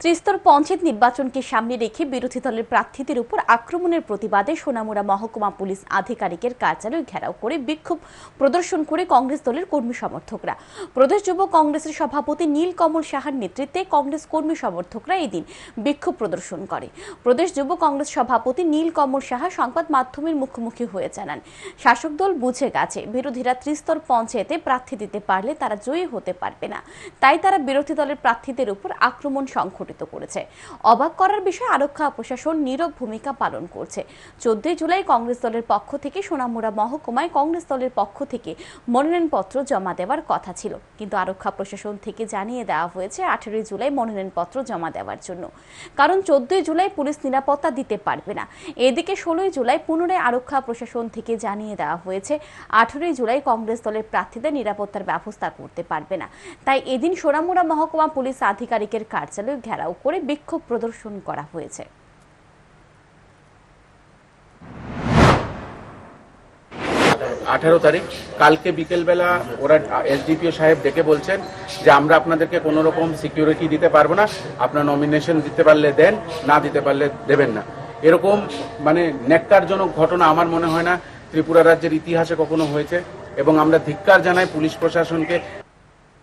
ত্রিস্তর পঞ্চায়েত নির্বাচনকে সামনে রেখে বিরোধী দলের প্রার্থীদের উপর আক্রমণের প্রতিবাদে সোনামুড়া মহকুমা পুলিশ আধিকারিকের কার্যালয় ঘেরাও করে বিক্ষোভ প্রদর্শন করে কংগ্রেস দলের কর্মী সমর্থকরা। প্রদেশ যুব কংগ্রেসের সভাপতি নীলকমল সাহার নেতৃত্বে কংগ্রেস কর্মী সমর্থকরা এদিন বিক্ষোভ প্রদর্শন করে। প্রদেশ যুব কংগ্রেস সভাপতি নীলকমল সাহা সংবাদ মাধ্যমের মুখোমুখি হয়ে জানান, শাসক দল বুঝে গেছে বিরোধীরা ত্রিস্তর পঞ্চায়েতে প্রার্থী দিতে পারলে তারা জয়ী হতে পারবে না। তাই তারা বিরোধী দলের প্রার্থীদের উপর আক্রমণ সংঘটিত করেছে। অবাক করার বিষয়ে আরক্ষা প্রশাসন নীরব ভূমিকা পালন করছে। চোদ্দই জুলাই কংগ্রেস দলের পক্ষ থেকে সোনামুড়া মহকুমায় কংগ্রেস দলের পক্ষ থেকে মনোনয়নপত্র জমা দেওয়ার কথা ছিল। কিন্তু আরক্ষা প্রশাসন থেকে জানিয়ে দেওয়া হয়েছে, আঠেরোই জুলাই মনোনয়নপত্র জমা দেওয়ার জন্য। কারণ চোদ্দই জুলাই পুলিশ নিরাপত্তা দিতে পারবে না। এদিকে ষোলোই জুলাই পুনরায় আরক্ষা প্রশাসন থেকে জানিয়ে দেওয়া হয়েছে, আঠেরোই জুলাই কংগ্রেস দলের প্রার্থীদের নিরাপত্তার ব্যবস্থা করতে পারবে না। তাই এদিন সোনামুড়া মহকুমা পুলিশ আধিকারিকের কার্যালয় ঘেরাও করে বিক্ষোভ প্রদর্শন করা হয়েছে। আঠারো তারিখ, কালকে বিকেলবেলা ওরা এসডিপিও সাহেব ডেকে বলছেন যে আমরা আপনাদেরকে কোনো রকম সিকিউরিটি দিতে পারব না, আপনার নমিনেশন দিতে পারলে দেন, না দিতে পারলে দেবেন না। এরকম মানে ন্যাক্কারজনক ঘটনা আমার মনে হয় না ত্রিপুরা রাজ্যের ইতিহাসে কখনো হয়েছে এবং আমরা ধিক্কার জানাই পুলিশ প্রশাসনকে